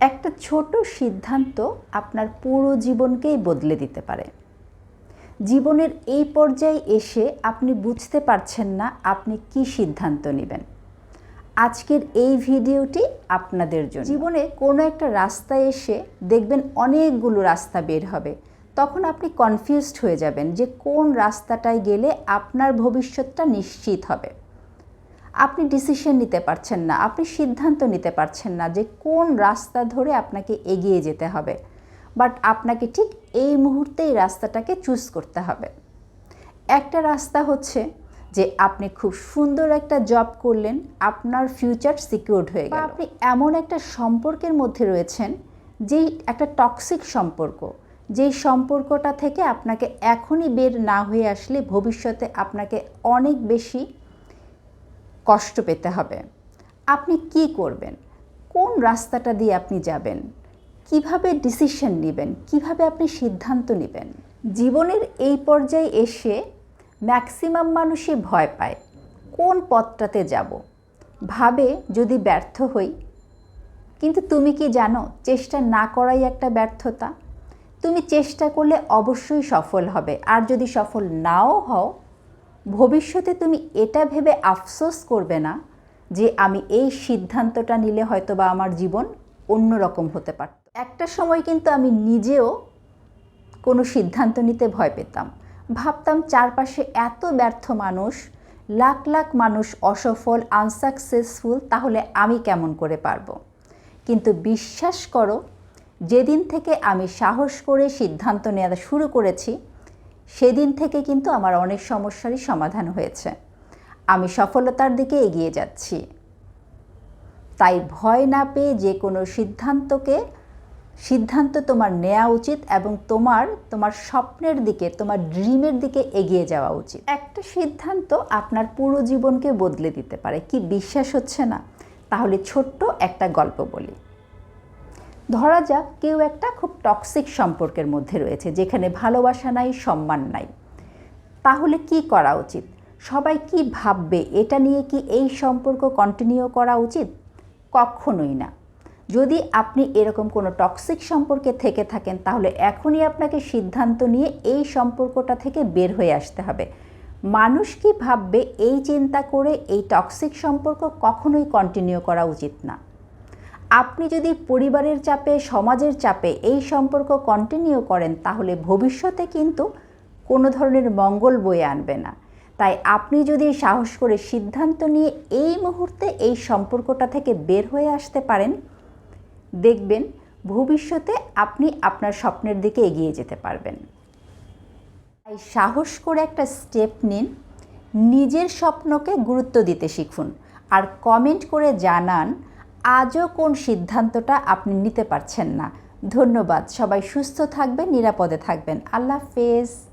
একটা ছোট সিদ্ধান্ত আপনার পুরো জীবনকেই বদলে দিতে পারে। জীবনের এই পর্যায়ে এসে আপনি বুঝতে পারছেন না আপনি কি সিদ্ধান্ত নেবেন। আজকের এই ভিডিওটি আপনাদের জন্য। জীবনে কোনো একটা রাস্তায় এসে দেখবেন অনেকগুলো রাস্তা বের হবে। তখন আপনি কনফিউজড হয়ে যাবেন যে কোন রাস্তাটায় গেলে আপনার ভবিষ্যৎটা নিশ্চিত হবে। আপনি ডিসিশন নিতে পারছেন না আপনি সিদ্ধান্ত নিতে পারছেন না যে কোন রাস্তা ধরে আপনাকে এগিয়ে যেতে হবে। বাট আপনাকে ঠিক এই মুহূর্তে এই রাস্তাটাকে চুজ করতে হবে। একটা রাস্তা হচ্ছে যে আপনি খুব সুন্দর একটা জব করলেন আপনার ফিউচার সিকিউরড হয়ে গেল। আপনি এমন একটা সম্পর্কের মধ্যে রয়েছেন যেই একটা টক্সিক সম্পর্ক যেই সম্পর্কটা থেকে আপনাকে এখনই বের না হয়ে আসলে ভবিষ্যতে আপনাকে অনেক বেশি কষ্ট পেতে হবে। আপনি কি করবেন? কোন রাস্তাটা দিয়ে আপনি যাবেন? কীভাবে ডিসিশন নেবেন? কীভাবে আপনি সিদ্ধান্ত নেবেন? জীবনের এই পর্যায়ে এসে ম্যাক্সিমাম মানুষই ভয় পায়, কোন পথটাতে যাব? ভাবে যদি ব্যর্থ হই, কিন্তু তুমি কি জানো চেষ্টা না করাই একটা ব্যর্থতা? তুমি চেষ্টা করলে অবশ্যই সফল হবে, আর যদি সফল নাও হও ভবিষ্যতে তুমি এটা ভেবে আফসোস করবে না যে আমি এই সিদ্ধান্তটা নিলে হয়তো বা আমার জীবন অন্যরকম হতে পারত। একটা সময় কিন্তু আমি নিজেও কোনো সিদ্ধান্ত নিতে ভয় পেতাম। ভাবতাম চারপাশে এত ব্যর্থ মানুষ, লাখ লাখ মানুষ অসফল, আনসাকসেসফুল, তাহলে আমি কেমন করে পারব? কিন্তু বিশ্বাস করো, যেদিন থেকে আমি সাহস করে সিদ্ধান্ত নেওয়া শুরু করেছি সেদিন থেকে কিন্তু আমার অনেক সমস্যারই সমাধান হয়েছে। আমি সফলতার দিকে এগিয়ে যাচ্ছি। তাই ভয় না পেয়ে যে কোনো সিদ্ধান্তকে, সিদ্ধান্ত তোমার নেওয়া উচিত এবং তোমার তোমার স্বপ্নের দিকে, তোমার ড্রিমের দিকে এগিয়ে যাওয়া উচিত। একটা সিদ্ধান্ত আপনার পুরো জীবনকে বদলে দিতে পারে, কি বিশ্বাস হচ্ছে না? তাহলে ছোট্ট একটা গল্প বলি। ধরা যাক কেউ একটা খুব টক্সিক সম্পর্কের মধ্যে রয়েছে, যেখানে ভালোবাসা নাই, সম্মান নাই। তাহলে কি করা উচিত? সবাই কি ভাববে, এটা নিয়ে কি এই সম্পর্ক কন্টিনিউ করা উচিত? কখনোই না। যদি আপনি এরকম কোনো টক্সিক সম্পর্কে থেকে থাকেন, তাহলে এখনই আপনাকে সিদ্ধান্ত নিয়ে এই সম্পর্কটা থেকে বের হয়ে আসতে হবে। মানুষ কি ভাববে, এই চিন্তা করে এই টক্সিক সম্পর্ক কখনোই কন্টিনিউ করা উচিত না। আপনি যদি পরিবারের চাপে, সমাজের চাপে এই সম্পর্ক কন্টিনিউ করেন, তাহলে ভবিষ্যতে কিন্তু কোনো ধরনের মঙ্গল বয়ে আনবে না। তাই আপনি যদি সাহস করে সিদ্ধান্ত নিয়ে এই মুহূর্তে এই সম্পর্কটা থেকে বের হয়ে আসতে পারেন, দেখবেন ভবিষ্যতে আপনি আপনার স্বপ্নের দিকে এগিয়ে যেতে পারবেন। তাই সাহস করে একটা স্টেপ নিন, নিজের স্বপ্নকে গুরুত্ব দিতে শিখুন, আর কমেন্ট করে জানান আজও কোন সিদ্ধান্তটা আপনি নিতে পারছেন না। ধন্যবাদ। সবাই সুস্থ থাকবেন, নিরাপদে থাকবেন। আল্লাহ হাফেজ।